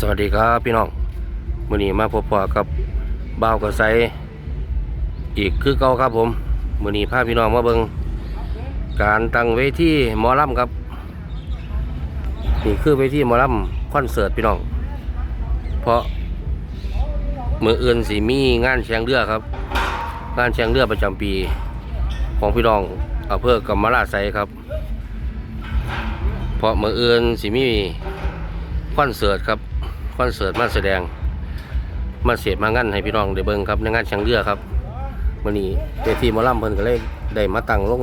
สวัสดีครับพี่น้องมื้อนี้มาพบปะกับบ่าวกับไซอีกคือเก่าครับผมมื้อนี้พาพี่น้องมาเบิงการตั้งเวทีหมอลำครับนี่คือเวทีหมอลำคอนเสิร์ตพี่น้องเพราะมืออื่นสิมีงานแข่งเรือครับ งานแข่งเรือประจำปี ของพี่น้องอำเภอกำมะลาไซครับ เพราะมืออื่นสิมี คอนเสิร์ตครับคอนเสิร์ตมาแสดง มาเสียมางั้นให้พี่น้องได้เบิ่งครับในงานช่างเรือครับวันนี้เวทีมอลำเพิ่นก็เลยได้มาตั้งลง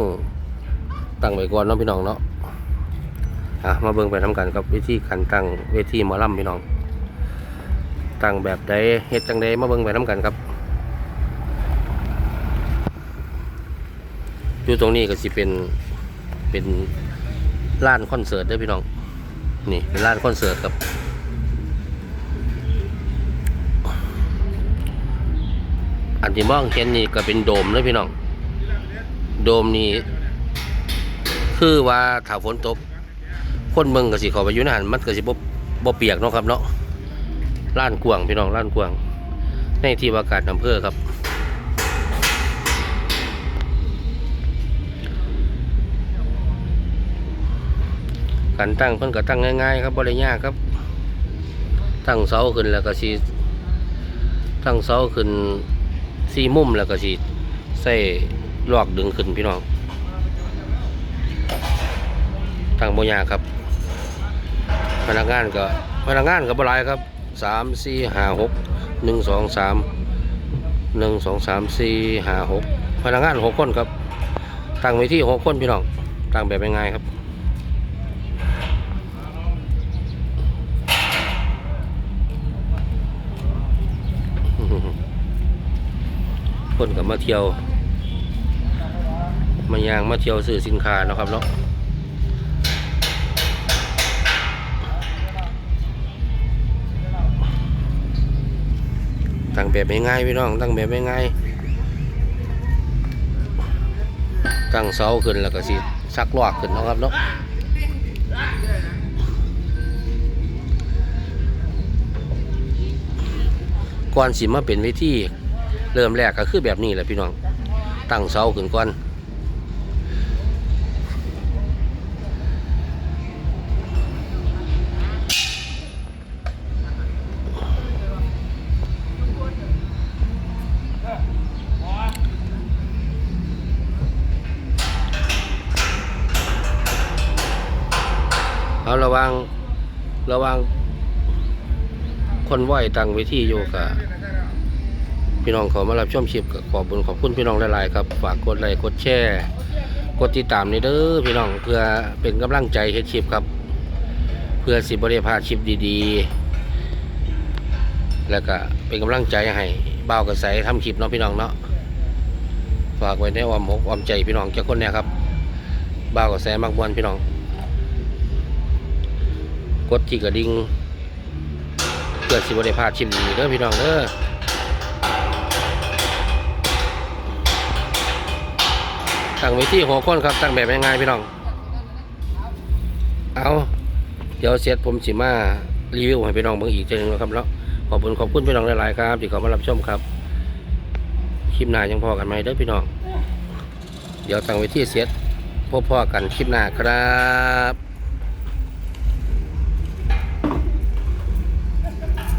ตั้งไว้ก่อนเนาะพี่น้องเนาะอะมาเบิ่งไปทำกันครับวิธีการตั้งเวทีมอลำพี่น้องตั้งแบบใดเฮ็ดจังใดมาเบิ่งไปทำกันครับอยู่ตรงนี้ก็สิเป็นเป็นลานคอนเสิร์ตด้อพี่น้อง นี่เป็นร้านคอนเสิร์ตครับอันที่มองเห็นนี่ก็เป็นโดมเลยพี่น้อง โดมนี่คือว่าถ้าฝนตก คนเมืองก็สิเข้าไปอยู่ในหันมันก็สิบ่บ่เปียกเนาะครับเนาะร้านกวางพี่น้องร้านกวางในที่ว่าการอำเภอครับ การตั้งเพิ่นก็ตั้งง่ายๆ ครับบ่ได้ยากครับ ตั้งเสาขึ้นแล้วก็สิตั้งเสาขึ้นสี่มุมแล้วก็สิใส่ลอกดึงขึ้นพี่น้อง ตั้งบ่ยากครับ พนักงานก็พนักงานก็บ่หลายครับสามสี่ห้าหกหนึ่งสองสามหนึ่งสองสามสี่ห้าหกพนักงานหกคนครับตั้งไว้ที่หกคนพี่น้องตั้งแบบง่ายๆครับ คนกับมาเที่ยว มายางมาเที่ยวซื้อสินค้านะครับเนาะตั้งแบบง่ายๆพี่น้องตั้งแบบง่ายๆตั้งเสาขึ้นแล้วก็สิซักลอกขึ้นนะครับเนาะก่อนสิมาเป็นเวที เริ่มแรกก็คือแบบนี้แหละพี่น้อง ตั้งเสาขึ้นก่อนเอาระวังระวังคนไหวตั้งเวทีอยู่กับ พี่น้องขอมารับชมคลิปก็ขอบคุญขอบคุณพี่น้องหลายๆครับฝากกดไลค์กดแชร์กดติดตามในเด้อพี่น้องเพื่อเป็นกำลังใจให้คลิปครับ เพื่อสิบริพาดคลิปดีๆ แล้วก็เป็นกำลังใจให้เบ่ากระใสทำคลิปเนาะพี่น้องเนาะฝากไว้ในอ้อมอกอ้อมใจพี่น้องเจ้าคนเนี่ยครับบ่ากระแสมักมวนพี่น้อง กดที่กระดิ่งเพื่อสิบริพาดคลิปดีๆเด้อพี่น้องเด้อ ตั้งไว้ที่หัวคนครับตั้งแบบง่ายๆพี่น้อง เอาเดี๋ยวเสร็จผมสิมารีวิวให้พี่น้องเบิ่งอีกทีหนึงนะครับแล้วขอบคุณขอบคุณพี่น้องหลายๆครับที่เขามารับชมครับคลิปหน้ายังพอกันไหมเด้อพี่น้อง เดี๋ยวตั้งไว้ที่เสร็จพบพอกันคลิปหน้าครับ